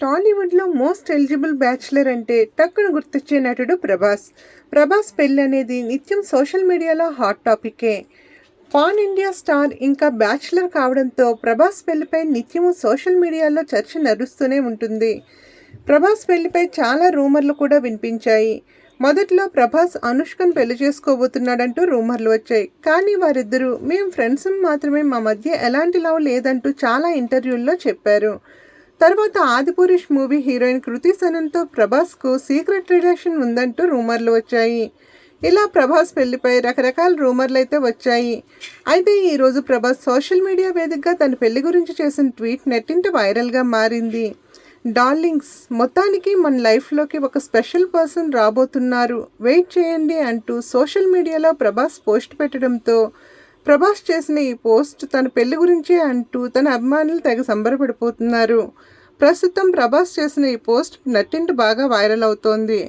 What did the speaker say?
టాలీవుడ్లో most eligible bachelor అంటే టక్కున గుర్తొచ్చే నటుడు ప్రభాస్. ప్రభాస్ పెళ్ళి అనేది నిత్యం సోషల్ మీడియాలో హాట్ టాపికే. పాన్ ఇండియా స్టార్ ఇంకా బ్యాచులర్ కావడంతో ప్రభాస్ పెళ్ళిపై నిత్యము సోషల్ మీడియాలో చర్చ నడుస్తూనే ఉంటుంది. ప్రభాస్ పెళ్ళిపై చాలా రూమర్లు కూడా వినిపించాయి. మొదట్లో ప్రభాస్ అనుష్కను పెళ్ళి చేసుకోబోతున్నాడంటూ రూమర్లు వచ్చాయి. కానీ వారిద్దరూ మేము ఫ్రెండ్స్ మాత్రమే మా మధ్య ఎలాంటి లవ్ లేదంటూ చాలా ఇంటర్వ్యూల్లో చెప్పారు. తర్వాత ఆదిపురుష్ మూవీ హీరోయిన్ కృతి సనన్తో ప్రభాస్కు సీక్రెట్ రిలేషన్ ఉందంటూ రూమర్లు వచ్చాయి. ఇలా ప్రభాస్ పెళ్ళిపై రకరకాల రూమర్లు అయితే వచ్చాయి. అయితే ఈరోజు ప్రభాస్ సోషల్ మీడియా వేదికగా తన పెళ్ళి గురించి చేసిన ట్వీట్ నెట్టింట వైరల్గా మారింది. డార్లింగ్స్ మొత్తానికి మన లైఫ్లోకి ఒక స్పెషల్ పర్సన్ రాబోతున్నారు. వెయిట్ చేయండి అంటూ సోషల్ మీడియాలో ప్రభాస్ పోస్ట్ పెట్టడంతో ప్రభాస్ చేసిన ఈ పోస్ట్ తన పెళ్ళి గురించే అంటూ తన అభిమానులు తెగ సంబరపడిపోతున్నారు. ప్రస్తుతం ప్రభాస్ చేసిన ఈ పోస్ట్ నట్టింటి బాగా వైరల్ అవుతోంది.